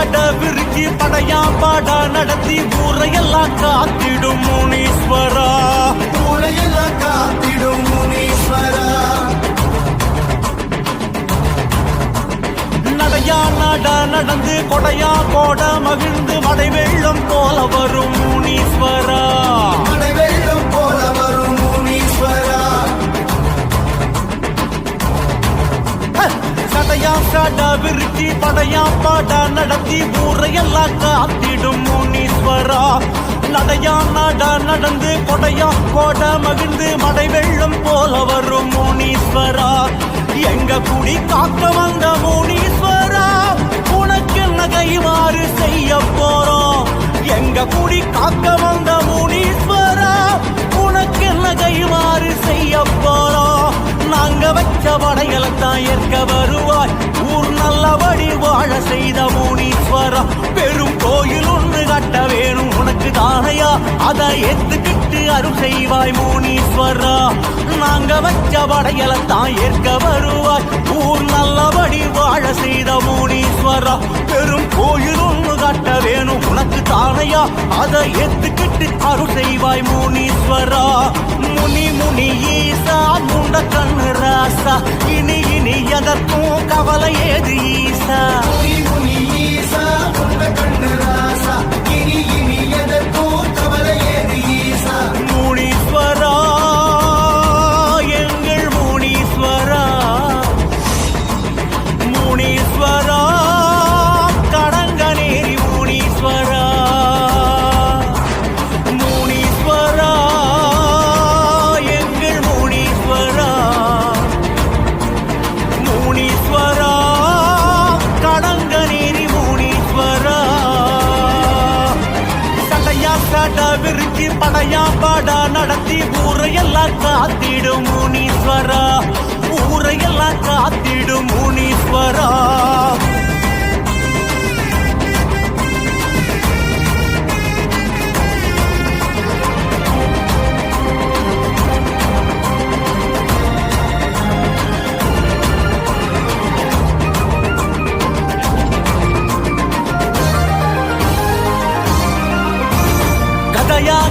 சட விருச்சி படையா பாடா நடத்தி ஊரையெல்லாம் காத்திடும் முனீஸ்வரா. உலகெல்லாம் காத்திடும் முனீஸ்வரா. நடையா நட நடந்து கொடையா கோட மகிழ்ந்து மடை வெள்ளம் போல வரும் முனீஸ்வரா. மழை வெள்ளம் போல சடையா சட விருச்சி படையா பாடா நடத்தி ஊரையெல்லாம் காத்திடும் முனீஸ்வரா. நடையா நாடா நடந்து கொடையா கோட மகிழ்ந்து மடை வெள்ளம் போல வரும் முனீஸ்வரா. எங்க குடி காக்க வந்த முனீஸ்வரா உனக்கு நகைவாறு செய்ய போறோம்? எங்க குடி காக்க வந்த முனீஸ்வரா உனக்கு நகைவாறு செய்ய போறோம்? நாங்க வச்ச படைகளை தான் ஏற்க நல்லபடி வாழ செய்த மூனீஸ்வரா பெரும் கோயில் ஒன்று கட்ட வேணும் உனக்கு தானையா? அதை எத்துக்கிட்டு அருள் செய்வாய் மூனீஸ்வரா. நாங்க வச்ச படையல தான் ஏற்க வருவாய். ஊர் நல்லபடி வாழ செய்த மூனீஸ்வரா பெரும் கோயில் ஒன்று கட்ட வேணும் உனக்கு தானையா? அதை எத்துக்கிட்டு அருள் செய்வாய் மூனீஸ்வரா. முனி முனி ஈசா முண்ட கண்ணு ராசா. இனி இனி எதற்கும் கவலை ஏது ஈசா? ஈசா கண்ணு ராசா. சட்டையா சாட்டா விரிச்சி படையா பாடா நடத்தி ஊரையெல்லாம் காத்திடும் முனீஸ்வரா. ஊரையெல்லாம் காத்திடும் முனீஸ்வரா.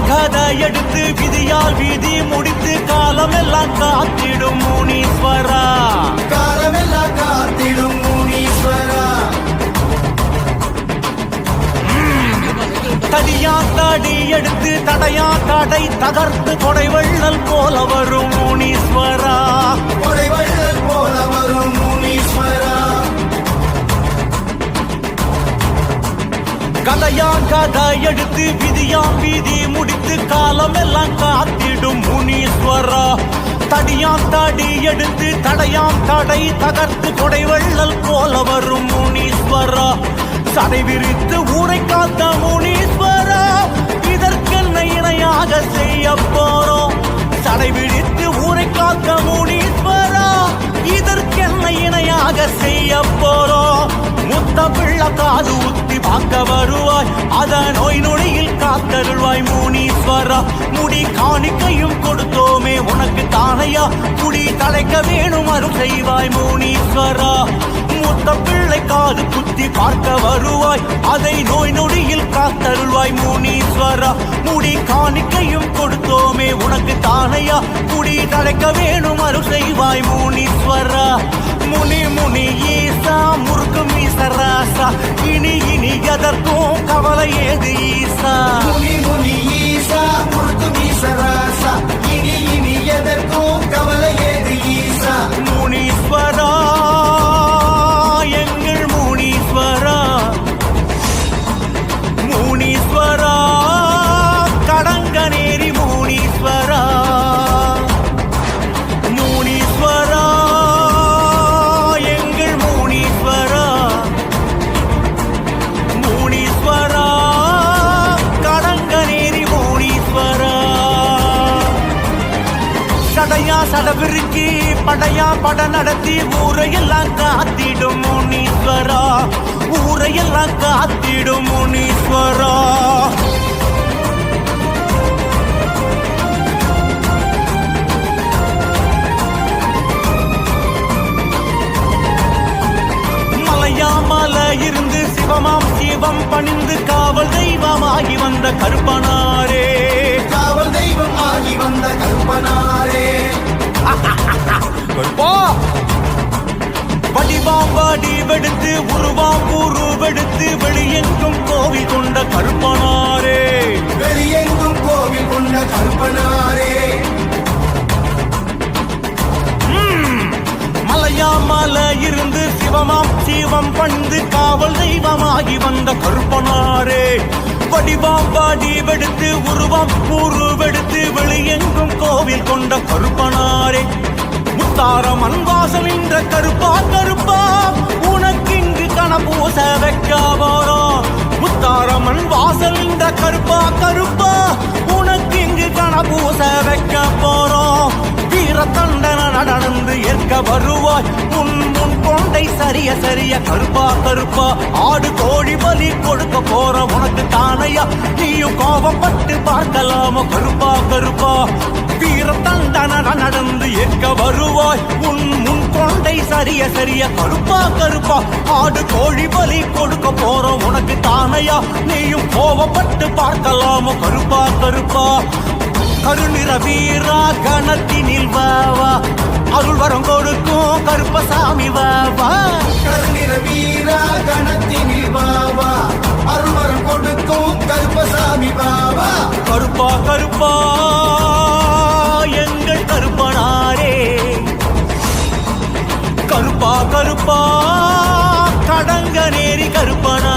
கதை எடுத்து விதியால் விதி முடித்து காலமெல்லாம் காத்திடும் முனீஸ்வரா. காலமெல்லாம் காத்திடும் முனீஸ்வரா. தடியா தடி எடுத்து தடையா தடை தகர்த்து கொடை வள்ளல் போல வரும் முனீஸ்வரா. கதையாம் கதை எடுத்து விதியாம் வீதி முடித்து காலம் எல்லாம் காத்திடும் முனீஸ்வரா. தடியாம் தடி எடுத்து தடையாம் தடை தகர்த்து கொடை வள்ளல் போல வரும் முனீஸ்வரா. சடை விரித்து ஊரை காத்த முனீஸ்வரா. இதற்கென்ன இணையாக செய்ய போறோம்? வருவாய். அத நோய் நொடியில் காத்தருள்வாய் மூனீஸ்வரா. முடி காணிக்கையும் கொடுத்தோமே உனக்கு தானையா? முடி தலைக்க வேணும் அருள் செய்வாய் மூனீஸ்வரா. மூத்த பிள்ளை காது குத்தி பார்க்க வருவாய். அதை நோய் நொடியில் காத்தருள்வாய் மூனீஸ்வரா. முடி காணிக்கையும் கொடுத்தோமே உனக்கு தானையா? முடி தலைக்க வேணும் அருள் செய்வாய் மூனீஸ்வரா. முனி முனி ஈசா முறுக்கு மீசராசா இனி எதற்கும் கவலை ஏது ஈசா? முனி முனி ஈசா முழுக்கும் ஈசராசா இனி இனி எதற்கும் கவலை படையா பட நடத்தி ஊரையெல்லாம் காத்திடும் முனீஸ்வரா. ஊரையெல்லாம் காத்திடும் முனீஸ்வரா. மலையா மலை இருந்து சிவமாம் பணிந்து காவல் தெய்வமாகி வந்த கருப்பனாரே. காவல் தெய்வம் ஆகி வந்த கருப்பா வடிவாம் வாடி வெடுத்து உருவாம் உருவெடுத்து வெளியெங்கும் கோவில் கொண்ட கருப்பனாரே. வெளியெங்கும் கோவில் கொண்ட கல்பனாரே மலையா மலை இருந்து சிவமாம் சிவம் பணிந்து காவல் தெய்வமாகி வந்த கருப்பனாரே. வடிவாம் வாடி வெடுத்து உருவம் உருவெடுத்து வெளியெங்கும் கோவில் கொண்ட கருப்பனாரே. முத்தாரம் மண்வாசம் என்ற கருப்பா கருப்பா. உனக்கு இங்கு கணபூச வைக்க போறோம் முத்தாரமன் வாசல் இந்த கருப்பா கருப்பா. உனக்கு இங்கு கணபூச வைக்க போறோம் வீர தண்டன நடந்து ஏற்க வருவாய். உன் முன் கொண்டை சரிய சரிய கருப்பா கருப்பா. ஆடு கோழி பலி கொடுக்க போற உனக்கு தானையா? நீயும் கோபப்பட்டு பார்க்கலாம? கருப்பா கருப்பா. வீர தண்டன நடந்து ஏற்க வருவாய். உன் முன் கொண்டை சரிய சரிய கருப்பா கருப்பா. ஆடு கோழி பலி கொடுக்க போற உனக்கு தானையா? நீயும் கோபப்பட்டு பார்க்கலாம? கருப்பா கருப்பா. கருநிற வீரா கணத்தினில் வாவா அருள் வரம் கொடுக்கும் கருப்பசாமி வாவா கருநிற வீரா கணத்தினில் பாபா அருள்வரம் கொடுக்கும் கருப்பசாமி பாபா கருப்பா கருப்பா எங்கள் கருப்பனாரே. கருப்பா கருப்பா கடங்க நேரி கருப்பனாரே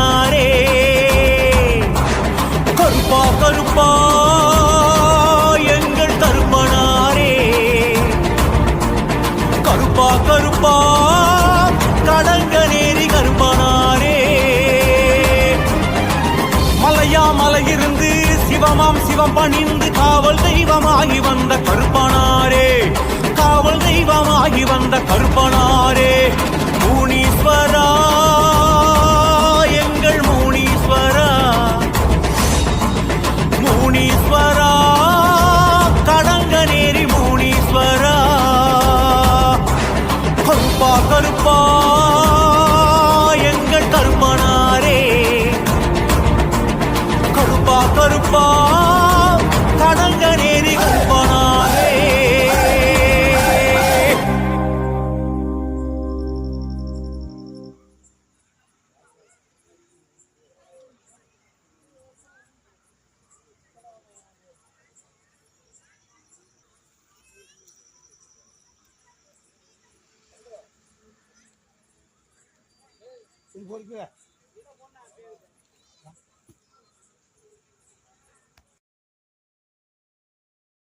தெய்வமாம் சிவம் பணிந்து காவல் தெய்வமாகி வந்த கருப்பனாரே. காவல் தெய்வமாகி வந்த கருப்பனாரே. 我的乖